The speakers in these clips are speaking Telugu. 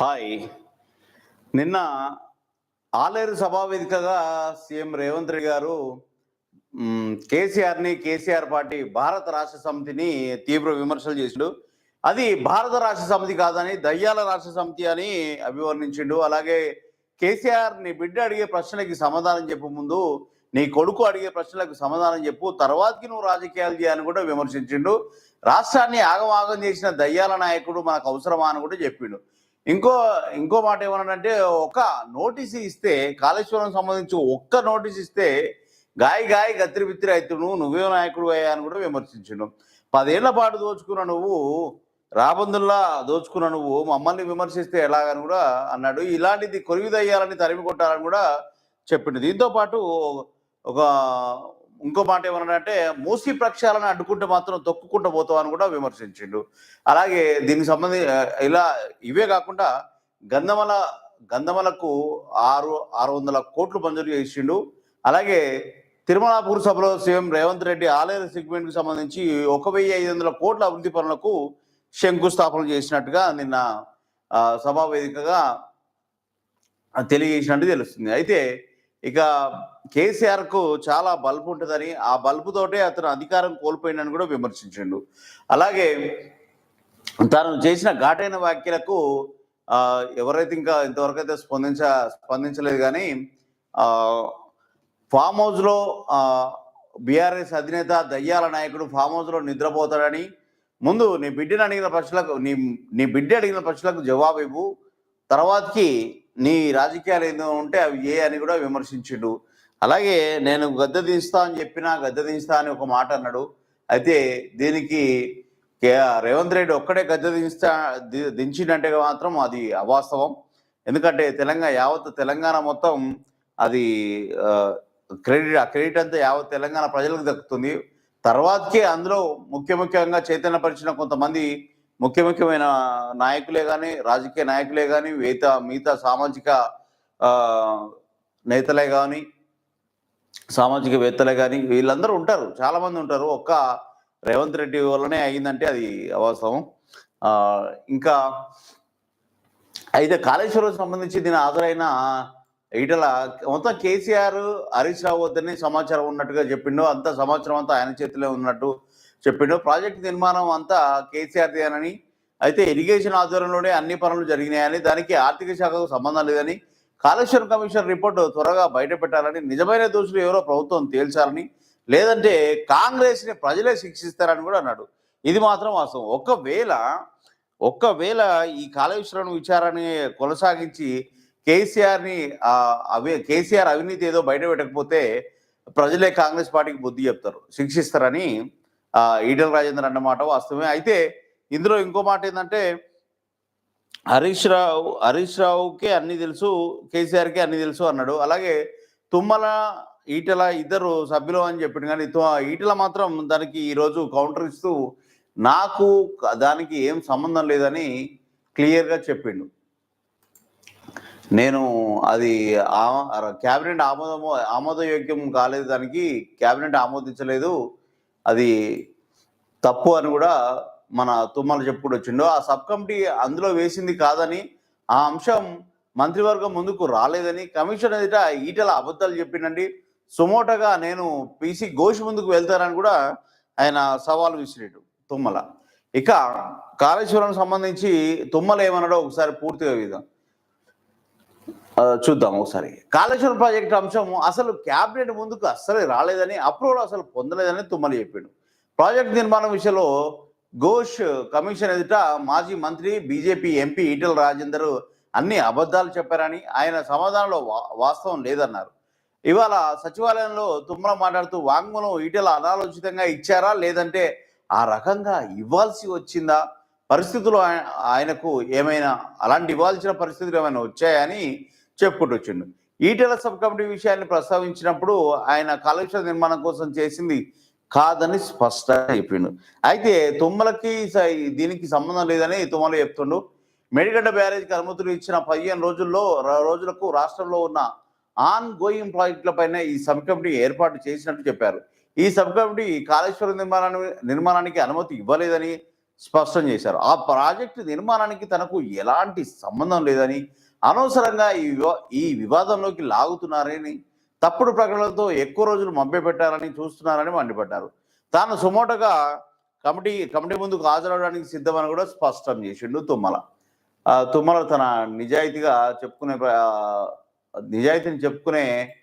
హాయ్. నిన్న ఆలేరు సభావేదికగా సీఎం రేవంత్ రెడ్డి గారు కేసీఆర్ని కేసీఆర్ పార్టీ భారత రాష్ట్ర సమితిని తీవ్ర విమర్శలు చేసిండు. అది భారత రాష్ట్ర సమితి కాదని దయ్యాల రాష్ట్ర సమితి అని అభివర్ణించిండు. అలాగే కేసీఆర్ నీ బిడ్డ అడిగే ప్రశ్నలకి సమాధానం చెప్పు ముందు నీ కొడుకు అడిగే ప్రశ్నలకు సమాధానం చెప్పు తర్వాతకి నువ్వు రాజకీయాలు చేయాలని కూడా విమర్శించిండు. రాష్ట్రాన్ని ఆగమాగం చేసిన దయ్యాల నాయకుడు మనకు అవసరమా అని కూడా చెప్పిండు. ఇంకో ఇంకో మాట ఏమన్నాడంటే ఒక నోటీసు ఇస్తే కాళేశ్వరం సంబంధించి ఒక్క నోటీస్ ఇస్తే గాయ గాయ గత్రి బిత్తిరి అవుతును నువ్వే నాయకుడు అయ్యా అని కూడా విమర్శించిండు. పదేళ్ళ పాటు దోచుకున్న నువ్వు రాబందుల్లా దోచుకున్న నువ్వు మమ్మల్ని విమర్శిస్తే ఎలాగని కూడా అన్నాడు. ఇలాంటిది కొరివిదయ్యాలని తరిమి కొట్టాలని కూడా చెప్పిండు. దీంతో పాటు ఒక ఇంకో మాట ఏమన్నాడంటే మూసి ప్రక్షాళన అడ్డుకుంటే మాత్రం తొక్కుకుంటూ పోతామని కూడా విమర్శించిండు. అలాగే దీనికి సంబంధించి ఇలా ఇవే కాకుండా గంధమల గంధమలకు ఆరు ఆరు వందల కోట్లు మంజూరు చేసిండు. అలాగే తిరుమలాపూర్ సభలో సీఎం రేవంత్ రెడ్డి ఆలయ సెగ్మెంట్కి సంబంధించి ఒక వెయ్యి ఐదు వందల కోట్ల అభివృద్ధి పనులకు శంకుస్థాపన చేసినట్టుగా నిన్న సభావేదికగా సభా వేదికగా తెలియజేసినట్టు తెలుస్తుంది. అయితే ఇక కేసీఆర్కు చాలా బల్బు ఉంటుందని ఆ బల్బుతోటే అతను అధికారం కోల్పోయిందని కూడా విమర్శించిండు. అలాగే తాను చేసిన ఘాటైన వ్యాఖ్యలకు ఆ, ఎవరైతే ఇంకా ఇంతవరకు అయితే స్పందించ స్పందించలేదు కానీ ఆ, ఫామ్ హౌస్లో బీఆర్ఎస్ అధినేత దయ్యాల నాయకుడు ఫామ్ హౌస్లో నిద్రపోతాడని ముందు నీ బిడ్డని అడిగిన ప్రశ్నలకు నీ నీ బిడ్డ అడిగిన ప్రశ్నలకు జవాబు ఇవ్వు. తర్వాతకి నీ రాజకీయాలు ఏదో ఉంటే అవి ఏ అని కూడా విమర్శించిండు. అలాగే నేను గద్దె దించుతా అని చెప్పినా గద్దె దించుతా అని ఒక మాట అన్నాడు. అయితే దీనికి రేవంత్ రెడ్డి ఒక్కడే గద్దె దించుతా దించిందంటే మాత్రం అది అవాస్తవం. ఎందుకంటే తెలంగాణ యావత్ తెలంగాణ మొత్తం అది క్రెడిట్ ఆ క్రెడిట్ అంతా యావత్ తెలంగాణ ప్రజలకు దక్కుతుంది. తర్వాతకే అందులో ముఖ్య ముఖ్యంగా చైతన్యపరిచిన కొంతమంది ముఖ్య ముఖ్యమైన నాయకులే కానీ రాజకీయ నాయకులే కానీ మిగతా మిగతా సామాజిక నేతలే కానీ సామాజిక వేత్తలే కానీ వీళ్ళందరూ ఉంటారు. చాలామంది ఉంటారు. ఒక్క రేవంత్ రెడ్డి వల్లనే అయిందంటే అది అవాస్తవం. ఇంకా అయితే కాళేశ్వరం సంబంధించి దీని హాజరైన ఈటల మొత్తం కేసీఆర్ హరీష్ రావు వద్దని సమాచారం ఉన్నట్టుగా చెప్పిండు. అంత సమాచారం అంతా ఆయన చేతిలో ఉన్నట్టు చెప్పిండు. ప్రాజెక్ట్ నిర్మాణం అంతా కేసీఆర్ దేనని అయితే ఇరిగేషన్ ఆధ్వర్యంలోనే అన్ని పనులు జరిగినాయని దానికి ఆర్థిక శాఖకు సంబంధం లేదని కాళేశ్వరం కమిషన్ రిపోర్టు త్వరగా బయట పెట్టాలని నిజమైన దోషులు ఎవరో ప్రభుత్వం తేల్చాలని లేదంటే కాంగ్రెస్ని ప్రజలే శిక్షిస్తారని కూడా అన్నాడు. ఇది మాత్రం వాస్తవం. ఒకవేళ ఒక్కవేళ ఈ కాళేశ్వరం విచారాన్ని కొనసాగించి కేసీఆర్ని అవి కేసీఆర్ అవినీతి ఏదో బయట పెట్టకపోతే ప్రజలే కాంగ్రెస్ పార్టీకి బుద్ధి చెప్తారు శిక్షిస్తారని ఈటల రాజేందర్ అన్నమాట వాస్తవమే. అయితే ఇందులో ఇంకో మాట ఏంటంటే హరీష్ రావు హరీష్ రావుకి అన్ని తెలుసు కేసీఆర్కి అన్ని తెలుసు అన్నాడు. అలాగే తుమ్మల ఈటల ఇద్దరు సభ్యులు అని చెప్పిండు. కానీ ఈటల మాత్రం దానికి ఈరోజు కౌంటర్ ఇస్తూ నాకు దానికి ఏం సంబంధం లేదని క్లియర్గా చెప్పిండు. నేను అది క్యాబినెట్ ఆమోదము ఆమోదయోగ్యం కాలేదు దానికి క్యాబినెట్ ఆమోదించలేదు. అది తప్పు అని కూడా మన తుమ్మల చెప్పుకుంటూ వచ్చిండు. ఆ సబ్ కమిటీ అందులో వేసింది కాదని ఆ అంశం మంత్రివర్గం ముందుకు రాలేదని కమిషన్ ఎదుట ఈటల అబద్ధాలు చెప్పిండండి. సుమోటగా నేను పీసీ ఘోష్ ముందుకు వెళ్తానని కూడా ఆయన సవాల్ విసిరాడు తుమ్మల. ఇక కాళేశ్వరం సంబంధించి తుమ్మల ఏమన్నాడో ఒకసారి పూర్తిగా విధాం చూద్దాం ఒకసారి. కాళేశ్వరం ప్రాజెక్ట్ అంశం అసలు క్యాబినెట్ ముందుకు అస్సలే రాలేదని అప్రూవల్ అసలు పొందలేదని తుమ్మలు చెప్పాడు. ప్రాజెక్ట్ నిర్మాణం విషయంలో ఘోష్ కమిషన్ ఎదుట మాజీ మంత్రి బీజేపీ ఎంపీ ఈటల రాజేందర్ అన్ని అబద్ధాలు చెప్పారని ఆయన సమాధానంలో వా- వాస్తవం లేదన్నారు. ఇవాళ సచివాలయంలో తుమ్మల మాట్లాడుతూ వాంగ్మూలం ఈటల అనాలోచితంగా ఇచ్చారా లేదంటే ఆ రకంగా ఇవ్వాల్సి వచ్చిందా? పరిస్థితులు ఆయనకు ఏమైనా అలాంటి ఇవ్వాల్సిన పరిస్థితులు ఏమైనా వచ్చాయని చెప్పుకుంటూ వచ్చిండు ఈటెల సబ్ కమిటీ విషయాన్ని ప్రస్తావించినప్పుడు ఆయన కాళేశ్వర నిర్మాణం కోసం చేసింది కాదని స్పష్టంగా చెప్పిండు. అయితే తుమ్మలకి స- దీనికి సంబంధం లేదని తుమ్మలు చెప్తుండు. మేడిగడ్డ బ్యారేజ్కి అనుమతులు ఇచ్చిన పదిహేను రోజుల్లో రోజులకు రాష్ట్రంలో ఉన్న ఆన్ గోయింగ్ ప్రాజెక్టులపైన ఈ సబ్ కమిటీ ఏర్పాటు చేసినట్టు చెప్పారు. ఈ సబ్ కమిటీ కాళేశ్వరం నిర్మాణాన్ని నిర్మాణానికి అనుమతి ఇవ్వలేదని స్పష్టం చేశారు. ఆ ప్రాజెక్టు నిర్మాణానికి తనకు ఎలాంటి సంబంధం లేదని అనవసరంగా ఈ వివా ఈ వివాదంలోకి లాగుతున్నారని తప్పుడు ప్రకటనలతో ఎక్కువ రోజులు మభ్యపెట్టారని చూస్తున్నారని మండిపడ్డారు. తాను సుమోటగా కమిటీ కమిటీ ముందుకు హాజరవడానికి సిద్ధమని కూడా స్పష్టం చేసిండు తుమ్మల. తుమ్మల తన నిజాయితీగా చెప్పుకునే ప్ర- నిజాయితీని చెప్పుకునే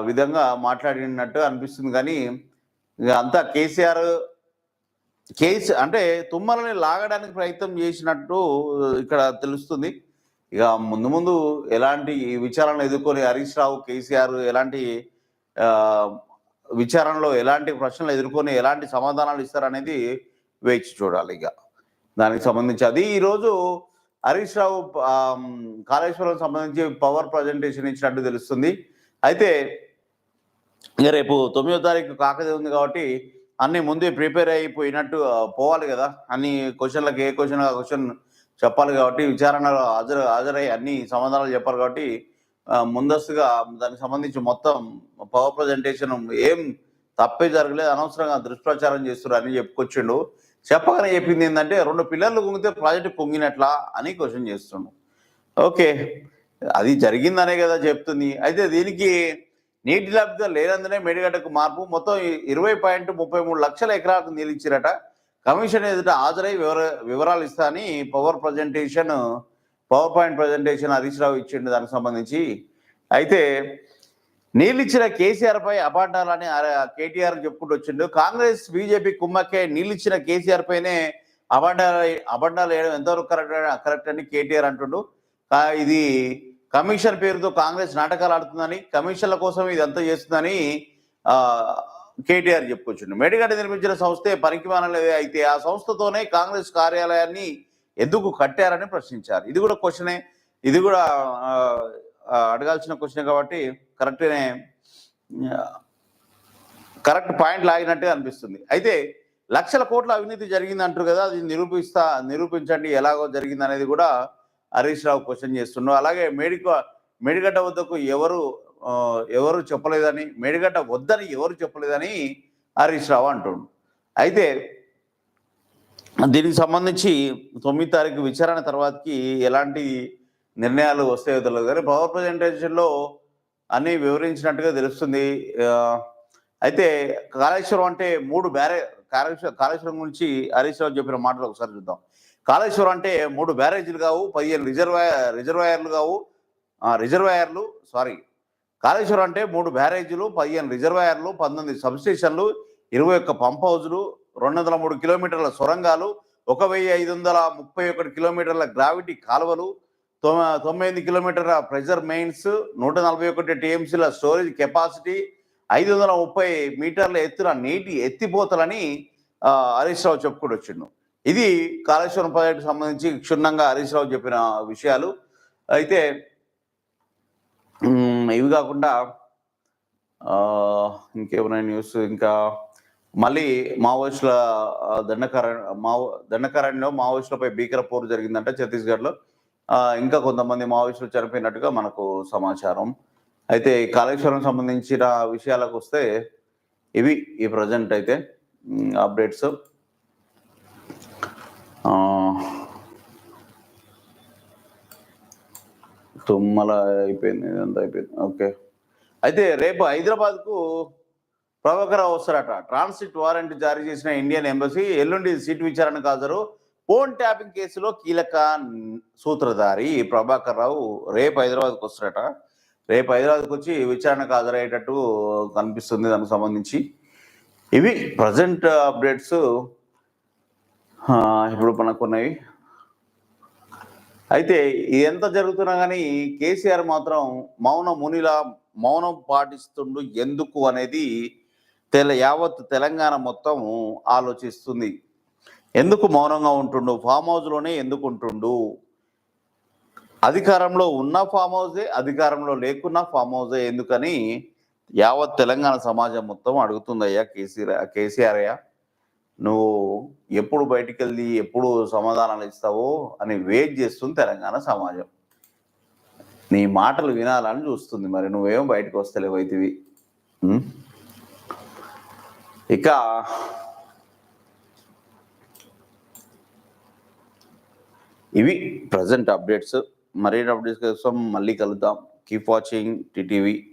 విధంగా మాట్లాడినట్టు అనిపిస్తుంది కానీ అంతా కేసీఆర్ కేసు అంటే తుమ్మలని లాగడానికి ప్రయత్నం చేసినట్టు ఇక్కడ తెలుస్తుంది. ఇక ముందు ముందు ఎలాంటి విచారణ ఎదుర్కొని హరీష్ రావు కేసీఆర్ ఎలాంటి విచారణలో ఎలాంటి ప్రశ్నలు ఎదుర్కొని ఎలాంటి సమాధానాలు ఇస్తారనేది వేచి చూడాలి ఇక. దానికి సంబంధించి అది ఈరోజు హరీష్ రావు కాళేశ్వరం సంబంధించి పవర్ ప్రజెంటేషన్ ఇచ్చినట్టు తెలుస్తుంది. అయితే ఇక రేపు తొమ్మిదో తారీఖు కాకదే ఉంది కాబట్టి అన్ని ముందే ప్రిపేర్ అయిపోయినట్టు పోవాలి కదా. అన్ని క్వశ్చన్లకు ఏ క్వశ్చన్ ఆ క్వశ్చన్ చెప్పాలి కాబట్టి విచారణలో హాజరు హాజరై అన్ని సమాధానాలు చెప్పాలి కాబట్టి ముందస్తుగా దానికి సంబంధించి మొత్తం పవర్ ప్రజెంటేషన్ ఏం తప్పే జరగలేదు. అనవసరంగా దుష్ప్రచారం చేస్తున్నారు అని చెప్పుకొచ్చిండు. చెప్పగానే చెప్పింది ఏంటంటే రెండు పిల్లర్లు కుంగితే ప్రాజెక్టు పొంగినట్లా అని క్వశ్చన్ చేస్తుండు. ఓకే. అది జరిగిందనే కదా చెప్తుంది. అయితే దీనికి నీటి లభ్యత లేనందునే మేడిగడ్డకు మార్పు. మొత్తం ఇరవై పాయింట్ ముప్పై మూడు లక్షల ఎకరాలకు నీళ్ళు ఇచ్చిరట. కమిషన్ ఎదుట హాజరై వివర వివరాలు ఇస్తా అని power presentation power point presentation Harish Rao ఇచ్చిండు దానికి సంబంధించి. అయితే నీళ్ళు ఇచ్చిన కేసీఆర్ పై అబాండాలని కేటీఆర్ చెప్పుకుంటూ వచ్చిండు. కాంగ్రెస్ బీజేపీ కుమ్మక్కే నీళ్ళు ఇచ్చిన కేసీఆర్ పైనే అబండాలు అబండాలు వేయడం ఎంతవరకు కరెక్ట్ కరెక్ట్ అని కేటీఆర్ అంటుండు. ఇది కమిషన్ పేరుతో కాంగ్రెస్ నాటకాలు ఆడుతుందని కమిషన్ల కోసం ఇదంతా చేస్తుందని కేటీఆర్ చెప్పుకొచ్చిండు. మేడిగడ్డ నిర్మించిన సంస్థే పనికిమానలేదే అయితే ఆ సంస్థతోనే కాంగ్రెస్ కార్యాలయాన్ని ఎందుకు కట్టారని ప్రశ్నించారు. ఇది కూడా క్వశ్చనే. ఇది కూడా అడగాల్సిన క్వశ్చనే కాబట్టి కరెక్ట్నే కరెక్ట్ పాయింట్ లాగినట్టే అనిపిస్తుంది. అయితే లక్షల కోట్ల అవినీతి జరిగింది అంటారు కదా అది నిరూపిస్తా నిరూపించండి ఎలాగో జరిగింది అనేది కూడా హరీష్ రావు క్వశ్చన్ చేస్తుండ్రు అలాగే మేడిక మేడిగడ్డ వద్దకు ఎవరు ఎవరు చెప్పలేదని మేడిగడ్డ వద్దని ఎవరు చెప్పలేదని హరీష్ రావు అంటుండు. అయితే దీనికి సంబంధించి తొమ్మిది తారీఖు విచారణ తర్వాతకి ఎలాంటి నిర్ణయాలు వస్తాయో తెలియదు కానీ పవర్ ప్రజెంటేషన్లో అన్నీ వివరించినట్టుగా తెలుస్తుంది. అయితే కాళేశ్వరం అంటే మూడు బ్యారే కాళేశ్వరం కాళేశ్వరం గురించి హరీష్ రావు చెప్పిన మాటలు ఒకసారి చూద్దాం. కాళేశ్వరం అంటే మూడు బ్యారేజీలు కావు పదిహేను రిజర్వాయర్ రిజర్వాయర్లు కావు. రిజర్వాయర్లు సారీ కాళేశ్వరం అంటే మూడు బ్యారేజీలు పదిహేను రిజర్వాయర్లు పంతొమ్మిది సబ్స్టేషన్లు ఇరవై ఒక్క పంప్ హౌజులు రెండు వందల మూడు కిలోమీటర్ల సొరంగాలు ఒక వెయ్యి ఐదు వందల ముప్పై ఒకటి కిలోమీటర్ల గ్రావిటీ కాలువలు తొ- తొమ్మిది కిలోమీటర్ల ప్రెజర్ మెయిన్స్ నూట నలభై ఒకటి టీఎంసీల స్టోరేజ్ కెపాసిటీ ఐదు వందల ముప్పై మీటర్ల ఎత్తున నీటి ఎత్తిపోతలని హరీష్ రావు చెప్పుకుంటూ వచ్చిండు. ఇది కాళేశ్వరం ప్రాజెక్టు సంబంధించి క్షుణ్ణంగా హరీష్ రావు చెప్పిన విషయాలు. అయితే ఇవి కాకుండా ఇంకేమైనా న్యూస్? ఇంకా మళ్ళీ మావోయిస్టుల ఆ, దండకారణ్య మావో దండకారణ్యంలో మావోయిస్టులపై భీకర పోరు జరిగిందంట ఛత్తీస్గఢ్లో. ఇంకా కొంతమంది మావోయిస్టులు చనిపోయినట్టుగా మనకు సమాచారం. అయితే కాళేశ్వరం సంబంధించిన విషయాలకు వస్తే ఇవి ఈ ప్రజెంట్ అయితే అప్డేట్స్. తుమ్మల అయిపోయింది ఇదంతా అయిపోయింది. ఓకే. అయితే రేపు హైదరాబాద్కు ప్రభాకర్ వస్తారట. ట్రాన్సిట్ వారెంట్ జారీ చేసిన ఇండియన్ ఎంబసీ ఎల్లుండి సీటు విచారణకు హాజరు ఫోన్ ట్యాపింగ్ కేసులో కీలక సూత్రధారి ప్రభాకర్ రావు రేపు హైదరాబాద్కు వస్తారట. రేపు హైదరాబాద్కి వచ్చి విచారణకు హాజరయ్యేటట్టు కనిపిస్తుంది దానికి సంబంధించి. ఇవి ప్రజెంట్ అప్డేట్స్. ఇప్పుడు మనకున్నవి. అయితే ఎంత జరుగుతున్నా కానీ కేసీఆర్ మాత్రం మౌన మునిలా మౌనం పాటిస్తుండు ఎందుకు అనేది తెల యావత్ తెలంగాణ మొత్తం ఆలోచిస్తుంది. ఎందుకు మౌనంగా ఉంటుండు? ఫామ్ హౌస్లోనే ఎందుకు ఉంటుండు? అధికారంలో ఉన్న ఫామ్ హౌసే అధికారంలో లేకున్నా ఫామ్ హౌసే ఎందుకని యావత్ తెలంగాణ సమాజం మొత్తం అడుగుతుందయ్యా కేసీఆర్ కేసీఆర్ అయ్యా. నువ్వు ఎప్పుడు బయటికి వెళ్ళి ఎప్పుడు సమాధానాలు ఇస్తావో అని వెయిట్ చేస్తుంది తెలంగాణ సమాజం. నీ మాటలు వినాలని చూస్తుంది మరి. నువ్వేం బయటకు వస్తలేవైతివి ఇక ఇవి ప్రజెంట్ అప్డేట్స్ మరిన్ని అప్డేట్స్ కోసం మళ్ళీ కలుద్దాం. Keep watching TTV